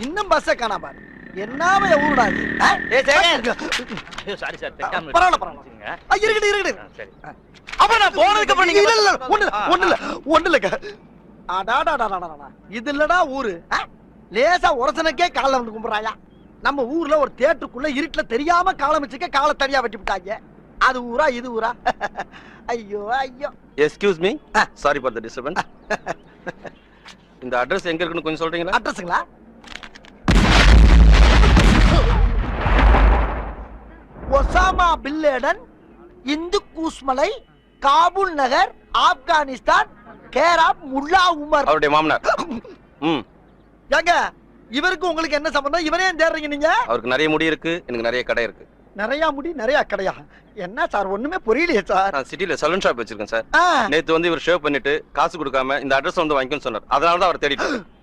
இன்னும் பஸ்ஸை காணா பாரு. என்னாம ஊருடா இது? சாரி பரவாயில்ல, பரவாயில்ல. இருக்கட்டும் ஆ, சரி. அப்புறம் நான் போனதுக்கு அப்புறம் நீங்க இல்ல இல்ல ஒண்ணு ஒண்ணு இல்ல இது இல்லடா ஊரு? லேசா உரசனுக்கே காலை வந்து கும்பிடுறாயா. நம்ம ஊர்ல ஒரு தேட்டருக்குள்ள இருட்டுல தெரியாம காலம் வச்சுக்க காலை தனியா வெட்டி விட்டாங்க. அது ஊரா இது ஊரா? ஐயோ ஐயோ. எஸ்கியூஸ் மீ ஆ. சாரி ஃபார் த டிஸ்டர்பன்ஸ் இந்த அட்ரஸ் எங்க இருக்குன்னு கொஞ்சம் சொல்றீங்களா? அட்ரஸுங்களா ஒசாமா பில்லேடன் இந்து கூஸ்மலை காபூல் நகர் ஆப்கானிஸ்தான் கேராப் முல்லா உமர். அவருடைய மாமனார். ம். ஏங்க இவருக்கு உங்களுக்கு என்ன சம்பந்தம்? இவனே ஏன் தேடுறீங்க நீங்க? அவருக்கு நிறைய முடி இருக்கு எனக்கு நிறைய கடை இருக்கு. நிறைய முடி நிறைய கடையா? என்ன சார் ஒண்ணுமே புரியலையே சார். நான் சிட்டில சலூன் ஷாப் வச்சிருக்கேன் சார். நேத்து வந்து இவர் ஷேவ் பண்ணிட்டு காசு கொடுக்காம இந்த அட்ரஸ் வந்து வாங்கிக்கணும்னு சொன்னார். அதனால தான் அவர் தேடிட்டு